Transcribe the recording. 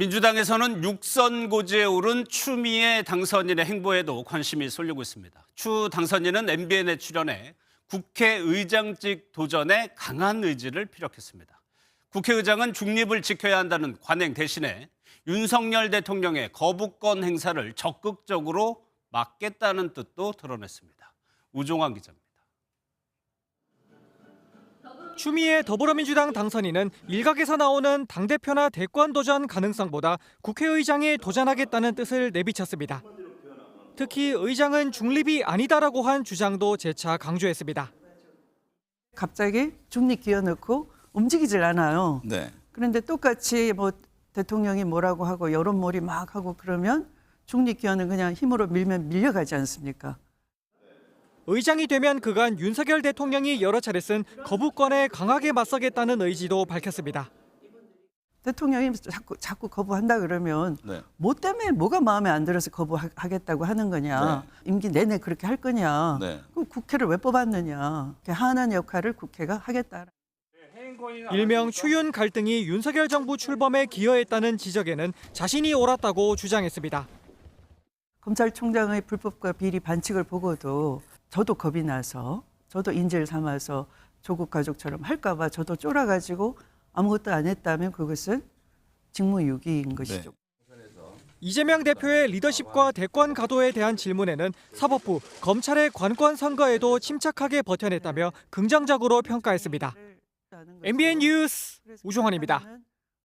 민주당에서는 육선 고지에 오른 추미애 당선인의 행보에도 관심이 쏠리고 있습니다. 추 당선인은 MBN에 출연해 국회의장직 도전에 강한 의지를 피력했습니다. 국회의장은 중립을 지켜야 한다는 관행 대신에 윤석열 대통령의 거부권 행사를 적극적으로 막겠다는 뜻도 드러냈습니다. 우종환 기자입니다. 추미애 더불어민주당 당선인은 일각에서 나오는 당대표나 대권 도전 가능성보다 국회의장에 도전하겠다는 뜻을 내비쳤습니다. 특히 의장은 중립이 아니다라고 한 주장도 재차 강조했습니다. 갑자기 중립 기어넣고 움직이질 않아요. 네. 그런데 똑같이 뭐 대통령이 뭐라고 하고 여론몰이 막 하고 그러면 중립 기어는 그냥 힘으로 밀면 밀려가지 않습니까? 의장이 되면 그간 윤석열 대통령이 여러 차례 쓴 거부권에 강하게 맞서겠다는 의지도 밝혔습니다. 대통령이 자꾸 자꾸 거부한다 그러면 네. 뭐 때문에 뭐가 마음에 안 들어서 거부하겠다고 하는 거냐? 임기 내내 그렇게 할 거냐? 네. 그럼 국회를 왜 뽑았느냐? 하는 역할을 국회가 하겠다. 일명 추윤 갈등이 윤석열 정부 출범에 기여했다는 지적에는 자신이 옳았다고 주장했습니다. 검찰총장의 불법과 비리 반칙을 보고도 저도 겁이 나서 저도 인재를 삼아서 조국 가족처럼 할까봐 저도 쫄아가지고 아무것도 안 했다면 그것은 직무유기인 것이죠. 이재명 대표의 리더십과 대권 가도에 대한 질문에는 사법부, 검찰의 관권 선거에도 침착하게 버텨냈다며 긍정적으로 평가했습니다. MBN 뉴스 우종환입니다.